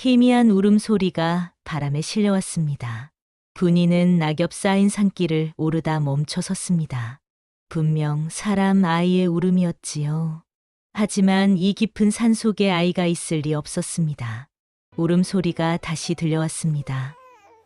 희미한 울음소리가 바람에 실려왔습니다. 분이는 낙엽 쌓인 산길을 오르다 멈춰 섰습니다. 분명 사람 아이의 울음이었지요. 하지만 이 깊은 산 속에 아이가 있을 리 없었습니다. 울음소리가 다시 들려왔습니다.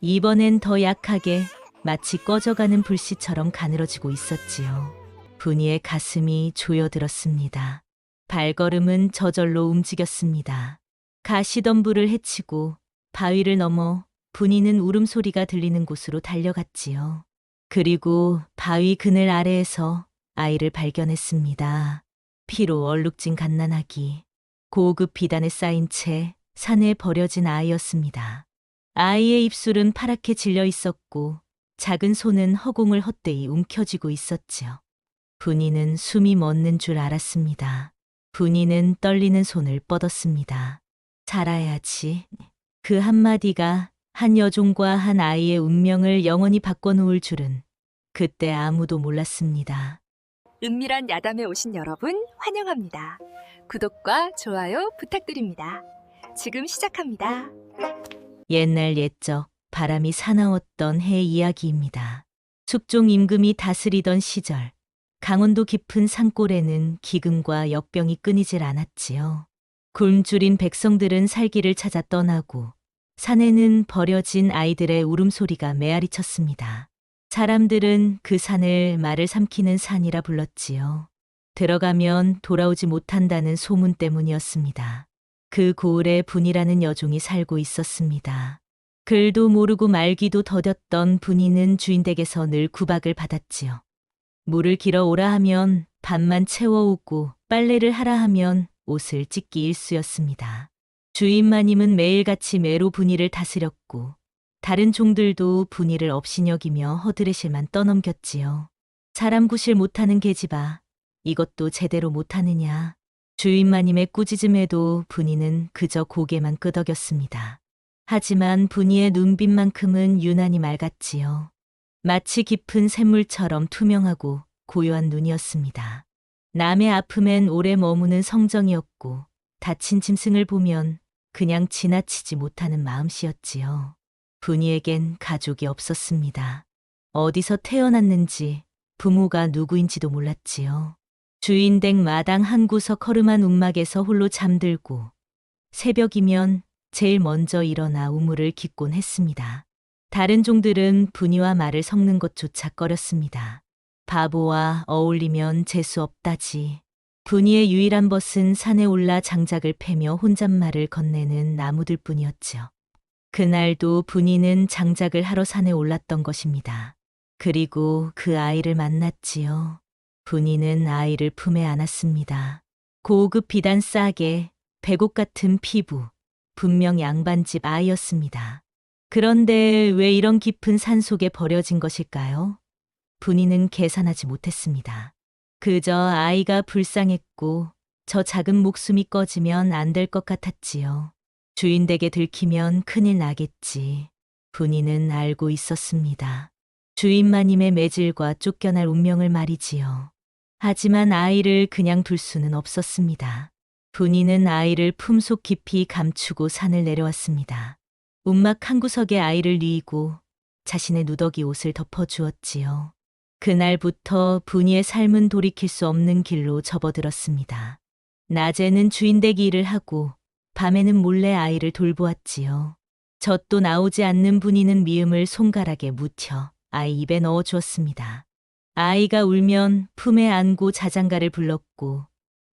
이번엔 더 약하게 마치 꺼져가는 불씨처럼 가늘어지고 있었지요. 분이의 가슴이 조여들었습니다. 발걸음은 저절로 움직였습니다. 가시덤불을 헤치고 바위를 넘어 분이는 울음소리가 들리는 곳으로 달려갔지요. 그리고 바위 그늘 아래에서 아이를 발견했습니다. 피로 얼룩진 갓난아기. 고급 비단에 쌓인 채 산에 버려진 아이였습니다. 아이의 입술은 파랗게 질려 있었고 작은 손은 허공을 헛되이 움켜쥐고 있었지요. 분이는 숨이 멎는 줄 알았습니다. 분이는 떨리는 손을 뻗었습니다. 살아야지. 그 한마디가 한 여종과 한 아이의 운명을 영원히 바꿔놓을 줄은 그때 아무도 몰랐습니다. 은밀한 야담에 오신 여러분 환영합니다. 구독과 좋아요 부탁드립니다. 지금 시작합니다. 옛날 옛적 바람이 사나웠던 해 이야기입니다. 숙종 임금이 다스리던 시절 강원도 깊은 산골에는 기근과 역병이 끊이질 않았지요. 굶주린 백성들은 살기를 찾아 떠나고 산에는 버려진 아이들의 울음소리가 메아리 쳤습니다. 사람들은 그 산을 말을 삼키는 산이라 불렀지요. 들어가면 돌아오지 못한다는 소문 때문이었습니다. 그 고을에 분이라는 여종이 살고 있었습니다. 글도 모르고 말기도 더뎠던 분이는 주인 댁에서 늘 구박을 받았지요. 물을 길어 오라 하면 밥만 채워오고 빨래를 하라 하면 옷을 찢기 일쑤였습니다. 주인 마님은 매일같이 매로 분이를 다스렸고 다른 종들도 분이를 업신여기며 허드레실만 떠넘겼지요. 사람 구실 못하는 계집아 이것도 제대로 못하느냐. 주인 마님의 꾸짖음에도 분이는 그저 고개만 끄덕였습니다. 하지만 분이의 눈빛만큼은 유난히 맑았지요. 마치 깊은 샘물처럼 투명하고 고요한 눈이었습니다. 남의 아픔엔 오래 머무는 성정이었고 다친 짐승을 보면 그냥 지나치지 못하는 마음씨였지요. 분이에겐 가족이 없었습니다. 어디서 태어났는지 부모가 누구인지도 몰랐지요. 주인 댁 마당 한 구석 허름한 움막에서 홀로 잠들고 새벽이면 제일 먼저 일어나 우물을 깊곤 했습니다. 다른 종들은 분이와 말을 섞는 것조차 꺼렸습니다. 바보와 어울리면 재수 없다지. 분이의 유일한 벗은 산에 올라 장작을 패며 혼잣말을 건네는 나무들 뿐이었지요. 그날도 분이는 장작을 하러 산에 올랐던 것입니다. 그리고 그 아이를 만났지요. 분이는 아이를 품에 안았습니다. 고급 비단 싸게, 백옥 같은 피부, 분명 양반집 아이였습니다. 그런데 왜 이런 깊은 산 속에 버려진 것일까요? 분이는 계산하지 못했습니다. 그저 아이가 불쌍했고 저 작은 목숨이 꺼지면 안 될 것 같았지요. 주인 댁에 들키면 큰일 나겠지. 분이는 알고 있었습니다. 주인마님의 매질과 쫓겨날 운명을 말이지요. 하지만 아이를 그냥 둘 수는 없었습니다. 분이는 아이를 품속 깊이 감추고 산을 내려왔습니다. 움막 한 구석에 아이를 뉘고 자신의 누더기 옷을 덮어주었지요. 그날부터 분이의 삶은 돌이킬 수 없는 길로 접어들었습니다. 낮에는 주인댁 일을 하고 밤에는 몰래 아이를 돌보았지요. 젖도 나오지 않는 분이는 미음을 손가락에 묻혀 아이 입에 넣어 주었습니다. 아이가 울면 품에 안고 자장가를 불렀고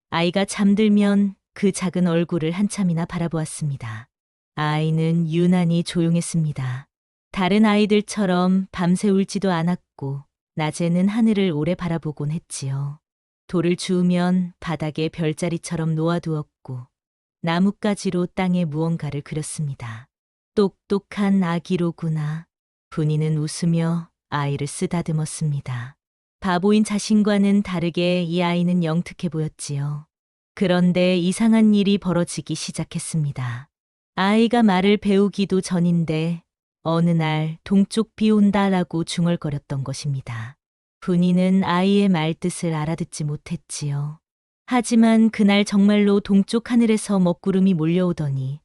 아이가 잠들면 그 작은 얼굴을 한참이나 바라보았습니다. 아이는 유난히 조용했습니다. 다른 아이들처럼 밤새 울지도 않았고 낮에는 하늘을 오래 바라보곤 했지요. 돌을 주우면 바닥에 별자리처럼 놓아두었고 나뭇가지로 땅에 무언가를 그렸습니다. 똑똑한 아기로구나. 분이는 웃으며 아이를 쓰다듬었습니다. 바보인 자신과는 다르게 이 아이는 영특해 보였지요. 그런데 이상한 일이 벌어지기 시작했습니다. 아이가 말을 배우기도 전인데 어느 날 동쪽 비 온다라고 중얼거렸던 것입니다. 분이는 아이의 말뜻을 알아듣지 못했지요. 하지만 그날 정말로 동쪽 하늘에서 먹구름이 몰려오더니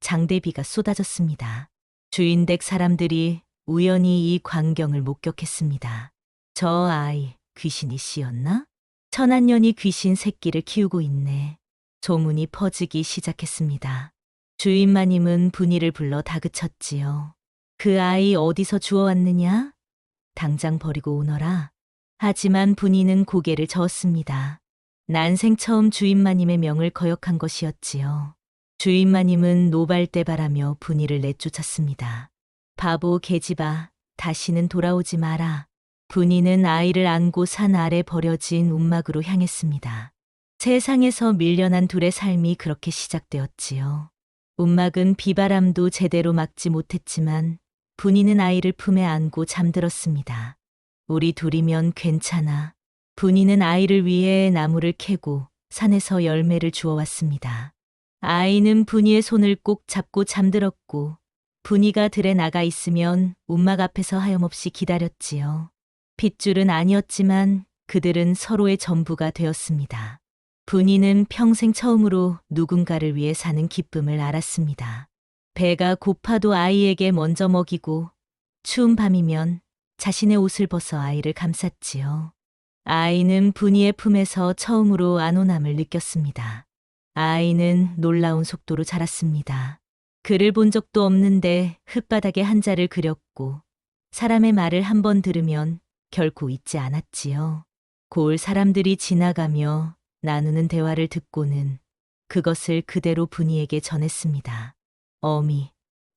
장대비가 쏟아졌습니다. 주인 댁 사람들이 우연히 이 광경을 목격했습니다. 저 아이 귀신이 씨였나? 천한년이 귀신 새끼를 키우고 있네. 소문이 퍼지기 시작했습니다. 주인 마님은 분이를 불러 다그쳤지요. 그 아이 어디서 주워왔느냐? 당장 버리고 오너라. 하지만 분이는 고개를 저었습니다. 난생 처음 주인마님의 명을 거역한 것이었지요. 주인마님은 노발대발하며 분이를 내쫓았습니다. 바보 계집아, 다시는 돌아오지 마라. 분이는 아이를 안고 산 아래 버려진 움막으로 향했습니다. 세상에서 밀려난 둘의 삶이 그렇게 시작되었지요. 움막은 비바람도 제대로 막지 못했지만 분이는 아이를 품에 안고 잠들었습니다. 우리 둘이면 괜찮아. 분이는 아이를 위해 나무를 캐고 산에서 열매를 주워왔습니다. 아이는 분이의 손을 꼭 잡고 잠들었고 분이가 들에 나가 있으면 움막 앞에서 하염없이 기다렸지요. 핏줄은 아니었지만 그들은 서로의 전부가 되었습니다. 분이는 평생 처음으로 누군가를 위해 사는 기쁨을 알았습니다. 배가 고파도 아이에게 먼저 먹이고 추운 밤이면 자신의 옷을 벗어 아이를 감쌌지요. 아이는 분이의 품에서 처음으로 안온함을 느꼈습니다. 아이는 놀라운 속도로 자랐습니다. 글을 본 적도 없는데 흙바닥에 한자를 그렸고 사람의 말을 한 번 들으면 결코 잊지 않았지요. 고을 사람들이 지나가며 나누는 대화를 듣고는 그것을 그대로 분이에게 전했습니다. 어미,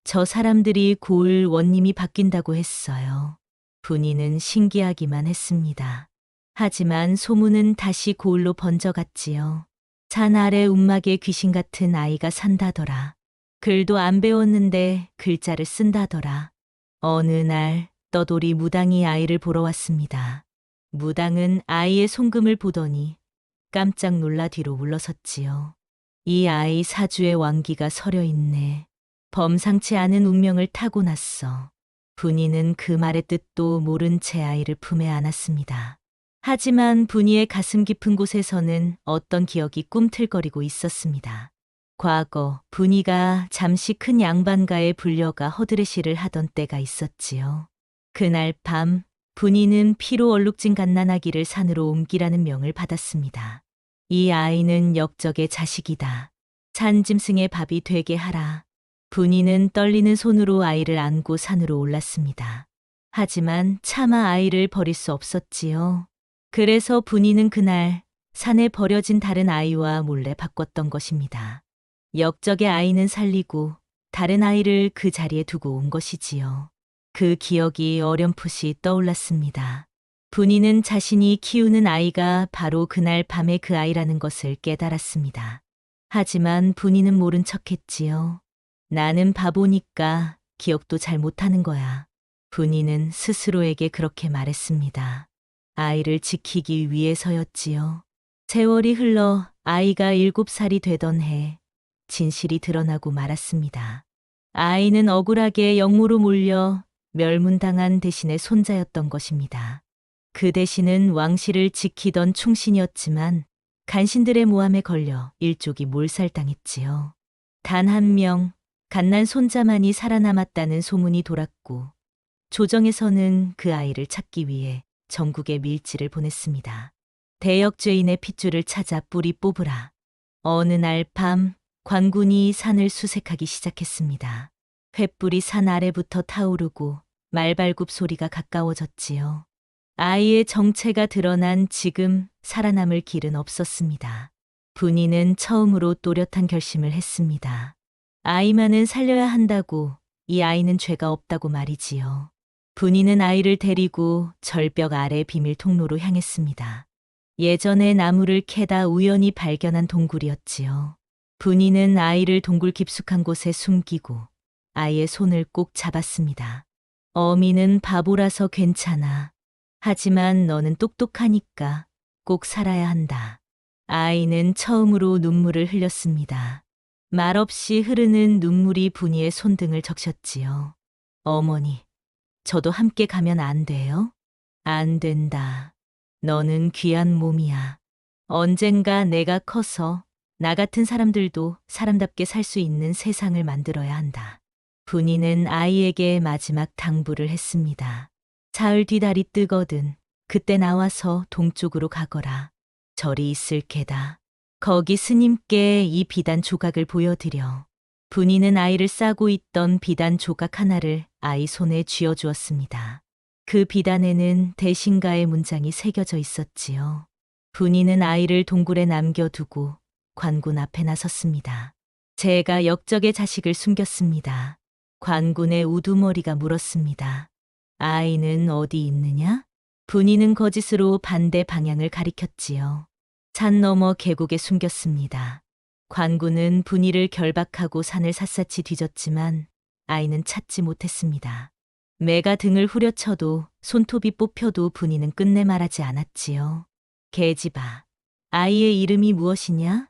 저 사람들이 고을 원님이 바뀐다고 했어요. 분이는 신기하기만 했습니다. 하지만 소문은 다시 고을로 번져갔지요. 산 아래 움막에 귀신 같은 아이가 산다더라. 글도 안 배웠는데 글자를 쓴다더라. 어느 날 떠돌이 무당이 아이를 보러 왔습니다. 무당은 아이의 손금을 보더니 깜짝 놀라 뒤로 물러섰지요. 이 아이 사주의 왕기가 서려 있네. 범상치 않은 운명을 타고났어. 분이는 그 말의 뜻도 모른 채 아이를 품에 안았습니다. 하지만 분이의 가슴 깊은 곳에서는 어떤 기억이 꿈틀거리고 있었습니다. 과거 분이가 잠시 큰 양반가에 불려가 허드레시를 하던 때가 있었지요. 그날 밤 분이는 피로 얼룩진 갓난아기를 산으로 옮기라는 명을 받았습니다. 이 아이는 역적의 자식이다. 산짐승의 밥이 되게 하라. 분이는 떨리는 손으로 아이를 안고 산으로 올랐습니다. 하지만 차마 아이를 버릴 수 없었지요. 그래서 분이는 그날 산에 버려진 다른 아이와 몰래 바꿨던 것입니다. 역적의 아이는 살리고 다른 아이를 그 자리에 두고 온 것이지요. 그 기억이 어렴풋이 떠올랐습니다. 분이는 자신이 키우는 아이가 바로 그날 밤에 그 아이라는 것을 깨달았습니다. 하지만 분이는 모른 척 했지요. 나는 바보니까 기억도 잘 못하는 거야. 분이는 스스로에게 그렇게 말했습니다. 아이를 지키기 위해서였지요. 세월이 흘러 아이가 일곱 살이 되던 해 진실이 드러나고 말았습니다. 아이는 억울하게 영모로 몰려 멸문당한 대신의 손자였던 것입니다. 그 대신은 왕실을 지키던 충신이었지만 간신들의 모함에 걸려 일족이 몰살당했지요. 단 한 명, 갓난 손자만이 살아남았다는 소문이 돌았고, 조정에서는 그 아이를 찾기 위해 전국에 밀지를 보냈습니다. 대역죄인의 핏줄을 찾아 뿌리 뽑으라. 어느 날 밤, 관군이 산을 수색하기 시작했습니다. 횃불이 산 아래부터 타오르고 말발굽 소리가 가까워졌지요. 아이의 정체가 드러난 지금 살아남을 길은 없었습니다. 분이는 처음으로 또렷한 결심을 했습니다. 아이만은 살려야 한다고 이 아이는 죄가 없다고 말이지요. 분이는 아이를 데리고 절벽 아래 비밀 통로로 향했습니다. 예전에 나무를 캐다 우연히 발견한 동굴이었지요. 분이는 아이를 동굴 깊숙한 곳에 숨기고 아이의 손을 꼭 잡았습니다. 어미는 바보라서 괜찮아. 하지만 너는 똑똑하니까 꼭 살아야 한다. 아이는 처음으로 눈물을 흘렸습니다. 말없이 흐르는 눈물이 분이의 손등을 적셨지요. 어머니, 저도 함께 가면 안 돼요? 안 된다. 너는 귀한 몸이야. 언젠가 내가 커서 나 같은 사람들도 사람답게 살 수 있는 세상을 만들어야 한다. 분이는 아이에게 마지막 당부를 했습니다. 사흘 뒤 달이 뜨거든 그때 나와서 동쪽으로 가거라. 절이 있을 게다. 거기 스님께 이 비단 조각을 보여드려. 분이는 아이를 싸고 있던 비단 조각 하나를 아이 손에 쥐어주었습니다. 그 비단에는 대신가의 문장이 새겨져 있었지요. 분이는 아이를 동굴에 남겨두고 관군 앞에 나섰습니다. 제가 역적의 자식을 숨겼습니다. 관군의 우두머리가 물었습니다. 아이는 어디 있느냐? 분이는 거짓으로 반대 방향을 가리켰지요. 산 너머 계곡에 숨겼습니다. 관군은 분이를 결박하고 산을 샅샅이 뒤졌지만 아이는 찾지 못했습니다. 매가 등을 후려쳐도 손톱이 뽑혀도 분이는 끝내 말하지 않았지요. 계집아, 아이의 이름이 무엇이냐?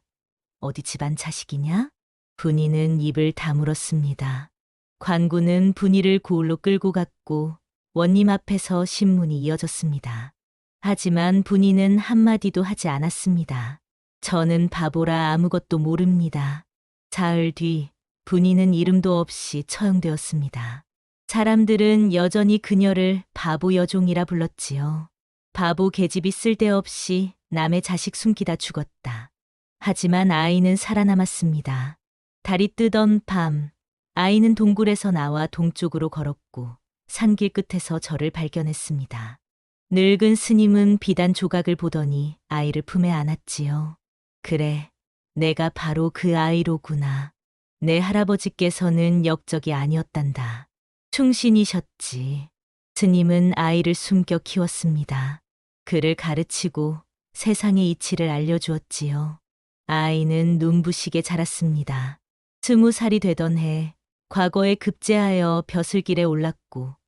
어디 집안 자식이냐? 분이는 입을 다물었습니다. 관군은 분이를 고을로 끌고 갔고 원님 앞에서 신문이 이어졌습니다. 하지만 분이는 한마디도 하지 않았습니다. 저는 바보라 아무것도 모릅니다. 사흘 뒤 분이는 이름도 없이 처형되었습니다. 사람들은 여전히 그녀를 바보 여종이라 불렀지요. 바보 계집이 쓸데없이 남의 자식 숨기다 죽었다. 하지만 아이는 살아남았습니다. 달이 뜨던 밤, 아이는 동굴에서 나와 동쪽으로 걸었고 산길 끝에서 저를 발견했습니다. 늙은 스님은 비단 조각을 보더니 아이를 품에 안았지요. 그래, 내가 바로 그 아이로구나. 내 할아버지께서는 역적이 아니었단다. 충신이셨지. 스님은 아이를 숨겨 키웠습니다. 그를 가르치고 세상의 이치를 알려주었지요. 아이는 눈부시게 자랐습니다. 스무 살이 되던 해, 과거에 급제하여 벼슬길에 올랐고,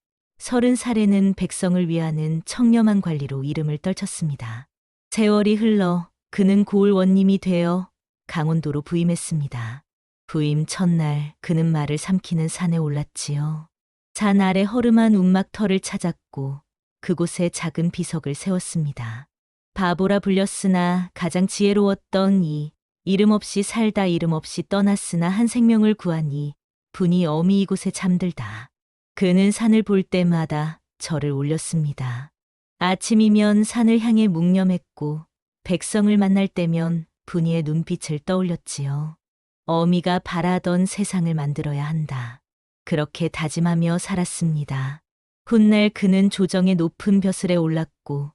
서른 살에는 백성을 위하는 청렴한 관리로 이름을 떨쳤습니다. 세월이 흘러 그는 고을 원님이 되어 강원도로 부임했습니다. 부임 첫날 그는 말을 삼키는 산에 올랐지요. 산 아래 허름한 운막터를 찾았고 그곳에 작은 비석을 세웠습니다. 바보라 불렸으나 가장 지혜로웠던 이 이름 없이 살다 이름 없이 떠났으나 한 생명을 구하니 분이 어미 이곳에 잠들다. 그는 산을 볼 때마다 절을 올렸습니다. 아침이면 산을 향해 묵념했고 백성을 만날 때면 분이의 눈빛을 떠올렸지요. 어미가 바라던 세상을 만들어야 한다. 그렇게 다짐하며 살았습니다. 훗날 그는 조정의 높은 벼슬에 올랐고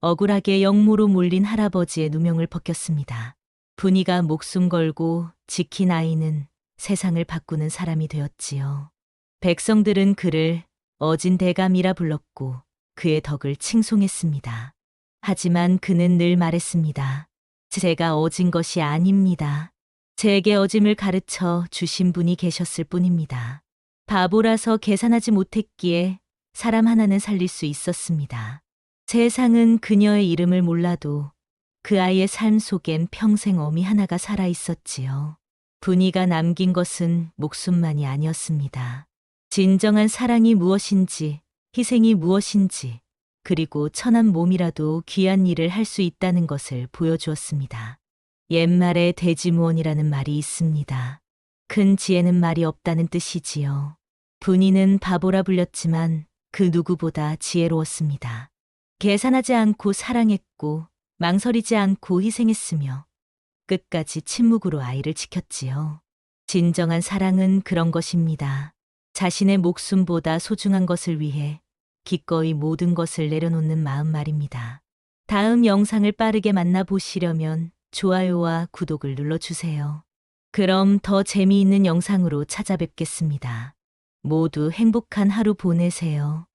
억울하게 영모로 몰린 할아버지의 누명을 벗겼습니다. 분이가 목숨 걸고 지킨 아이는 세상을 바꾸는 사람이 되었지요. 백성들은 그를 어진 대감이라 불렀고 그의 덕을 칭송했습니다. 하지만 그는 늘 말했습니다. 제가 어진 것이 아닙니다. 제게 어짐을 가르쳐 주신 분이 계셨을 뿐입니다. 바보라서 계산하지 못했기에 사람 하나는 살릴 수 있었습니다. 세상은 그녀의 이름을 몰라도 그 아이의 삶 속엔 평생 어미 하나가 살아 있었지요. 분이가 남긴 것은 목숨만이 아니었습니다. 진정한 사랑이 무엇인지, 희생이 무엇인지, 그리고 천한 몸이라도 귀한 일을 할 수 있다는 것을 보여주었습니다. 옛말에 대지무원이라는 말이 있습니다. 큰 지혜는 말이 없다는 뜻이지요. 분이는 바보라 불렸지만 그 누구보다 지혜로웠습니다. 계산하지 않고 사랑했고 망설이지 않고 희생했으며 끝까지 침묵으로 아이를 지켰지요. 진정한 사랑은 그런 것입니다. 자신의 목숨보다 소중한 것을 위해 기꺼이 모든 것을 내려놓는 마음 말입니다. 다음 영상을 빠르게 만나보시려면 좋아요와 구독을 눌러주세요. 그럼 더 재미있는 영상으로 찾아뵙겠습니다. 모두 행복한 하루 보내세요.